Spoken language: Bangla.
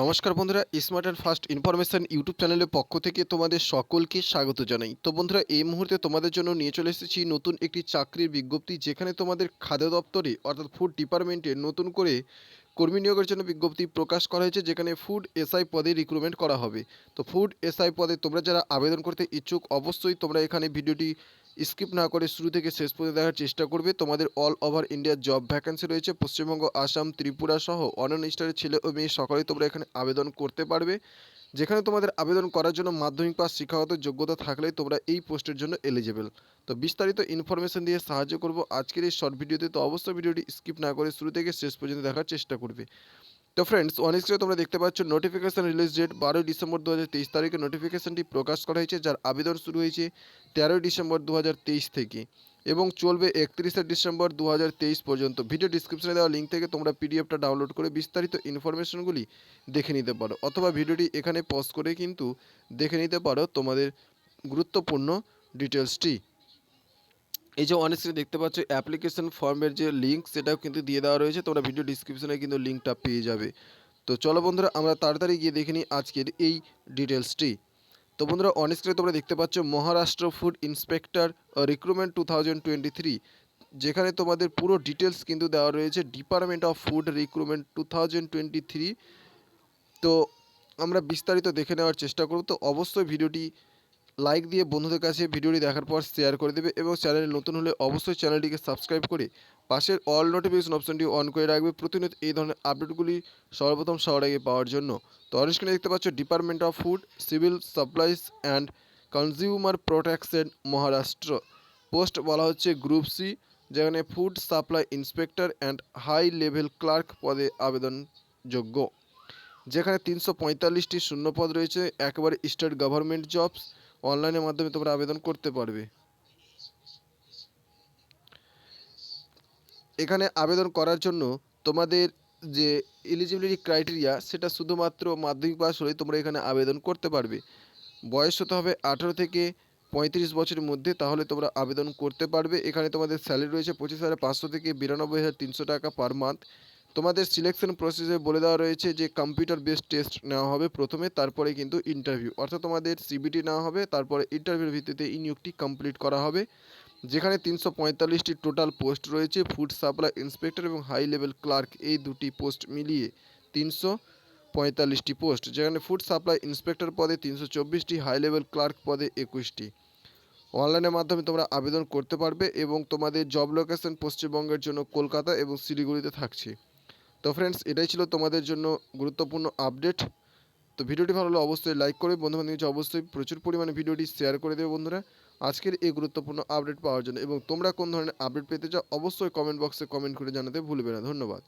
নমস্কার বন্ধুরা smart and fast information YouTube চ্যানেলের পক্ষ থেকে তোমাদের সকলকে স্বাগত জানাই। তো বন্ধুরা, এই মুহূর্তে তোমাদের জন্য নিয়ে চলে এসেছি নতুন একটি চাকরির বিজ্ঞপ্তি, যেখানে তোমাদের খাদ্য দপ্তরে, অর্থাৎ ফুড ডিপার্টমেন্টে নতুন করে কর্মী নিয়োগের জন্য বিজ্ঞপ্তি প্রকাশ করা হয়েছে, যেখানে ফুড এসআই পদে রিক্রুটমেন্ট করা হবে। তো ফুড এসআই পদে তোমরা যারা আবেদন করতে ইচ্ছুক, অবশ্যই তোমরা এখানে ভিডিওটি স্কিপ না করে শুরু থেকে শেষ পর্যন্ত দেখার চেষ্টা করবে। তোমাদের অল ওভার ইন্ডিয়ার জব ভ্যাকেন্সি রয়েছে। পশ্চিমবঙ্গ, আসাম, ত্রিপুরা সহ অন্যান্য স্টারের ছেলে ও মেয়ে সকলেই তোমরা এখানে আবেদন করতে পারবে। যেখানে তোমাদের আবেদন করার জন্য মাধ্যমিক পাস শিক্ষাগত যোগ্যতা থাকলেই তোমরা এই পোস্টের জন্য এলিজিবল তো বিস্তারিত ইনফরমেশন দিয়ে সাহায্য করব আজকের এই শর্ট ভিডিওতে তো। অবশ্যই ভিডিওটি স্কিপ না করে শুরু থেকে শেষ পর্যন্ত দেখার চেষ্টা করবে। তো ফ্রেন্ডস অনেক তোমরা দেখতে পাচ্ছ নোটিফিকেশন রিলিজ ডেট বারোই ডিসেম্বর দু হাজার তেইশ তারিখে নোটিফিকেশনটি প্রকাশ করা হয়েছে, যার আবেদন শুরু হয়েছে তেরোই ডিসেম্বর দু হাজার তেইশ থেকে এবং চলবে একত্রিশে ডিসেম্বর দু হাজার তেইশ পর্যন্ত। ভিডিও ডিসক্রিপশনে দেওয়া লিঙ্ক থেকে তোমরা পিডিএফটা ডাউনলোড করে বিস্তারিত ইনফরমেশনগুলি দেখে নিতে পারো, অথবা ভিডিওটি এখানে পজ করে কিন্তু দেখে নিতে পারো তোমাদের গুরুত্বপূর্ণ ডিটেলসটি এই যে অনেক দেখতে পাচ্ছ অ্যাপ্লিকেশন ফর্মের যে লিঙ্ক সেটাও কিন্তু দিয়ে দেওয়া রয়েছে, তোমরা ভিডিও ডিসক্রিপশনে কিন্তু লিঙ্কটা পেয়ে যাবে। তো চলো বন্ধুরা, আমরা তাড়াতাড়ি গিয়ে দেখে নিই আজকের এই ডিটেলসটি তো বন্ধুরা অনেক তোমরা দেখতে পাচ্ছ, Maharashtra food inspector recruitment two thousand twenty three যেখানে তোমাদের পুরো ডিটেলস কিন্তু দেওয়া রয়েছে department of food recruitment two thousand twenty three তো আমরা বিস্তারিত দেখে নেওয়ার চেষ্টা করব। তো অবশ্যই ভিডিওটি লাইক দিয়ে বন্ধুদের কাছে ভিডিওটি দেখার পর শেয়ার করে দেবে এবং চ্যানেলে নতুন হলে অবশ্যই চ্যানেলটিকে সাবস্ক্রাইব করে পাশের অল নোটিফিকেশন অপশনটি অন করে রাখবে প্রতিনিয়ত এই ধরনের আপডেটগুলি সর্বপ্রথম সবার আগে পাওয়ার জন্য। তো অনস্ক্রিনে দেখতে পাচ্ছ department of food civil supplies and consumer protection Maharashtra post বলা হচ্ছে গ্রুপ সি যেখানে food supply inspector and high level clerk পদে আবেদনযোগ্য। যেখানে তিনশো পঁয়তাল্লিশটি শূন্যপদ রয়েছে, একেবারে স্টেট গভর্নমেন্ট জবস অনলাইনের মাধ্যমে তোমরা আবেদন করতে পারবে। এখানে আবেদন করার জন্য তোমাদের যে এলিজিবিলিটি ক্রাইটেরিয়া সেটা শুধুমাত্র মাধ্যমিক পাস হলেই তোমরা এখানে আবেদন করতে পারবে। বয়স হতে হবে আঠেরো থেকে পঁয়ত্রিশ বছরের মধ্যে, তাহলে তোমরা আবেদন করতে পারবে। এখানে তোমাদের স্যালারি রয়েছে পঁচিশ হাজার পাঁচশো থেকে বিরানব্বই হাজার তিনশো টাকা পার মান্থ তোমাদের সিলেকশন প্রসেসে বলে দেওয়া রয়েছে যে কম্পিউটার বেসড টেস্ট নেওয়া হবে প্রথমে, তারপরে কিন্তু ইন্টারভিউ অর্থাৎ তোমাদের সিবিটি নেওয়া হবে, তারপরে ইন্টারভিউর ভিত্তিতে নিয়োগটি কমপ্লিট করা হবে। যেখানে তিনশো পঁয়তাল্লিশটি টোটাল পোস্ট রয়েছে ফুড সাপ্লাই ইন্সপেক্টর এবং হাই লেভেল ক্লার্ক এই দুটি পোস্ট মিলিয়ে তিনশো পঁয়তাল্লিশটি পোস্ট যেখানে ফুড সাপ্লাই ইন্সপেক্টর পদে তিনশো চব্বিশটি হাই লেভেল ক্লার্ক পদে একুশটি। অনলাইনের মাধ্যমে তোমরা আবেদন করতে পারবে এবং তোমাদের জব লোকেশন পশ্চিমবঙ্গের জন্য কলকাতা এবং শিলিগুড়িতে থাকছে। তো ফ্রেন্ডস এটাই ছিল তোমাদের জন্য গুরুত্বপূর্ণ আপডেট তো ভিডিওটি ভালো হলে অবশ্যই লাইক করে বন্ধুবান্ধব অবশ্যই প্রচুর পরিমাণে ভিডিওটি শেয়ার করে দেবে বন্ধুরা। আজকের এই গুরুত্বপূর্ণ আপডেট পাওয়ার জন্য এবং তোমরা কোন ধরনের আপডেট পেতে চাও, অবশ্যই কমেন্ট বক্সে কমেন্ট করে জানাতে ভুলবে না। ধন্যবাদ।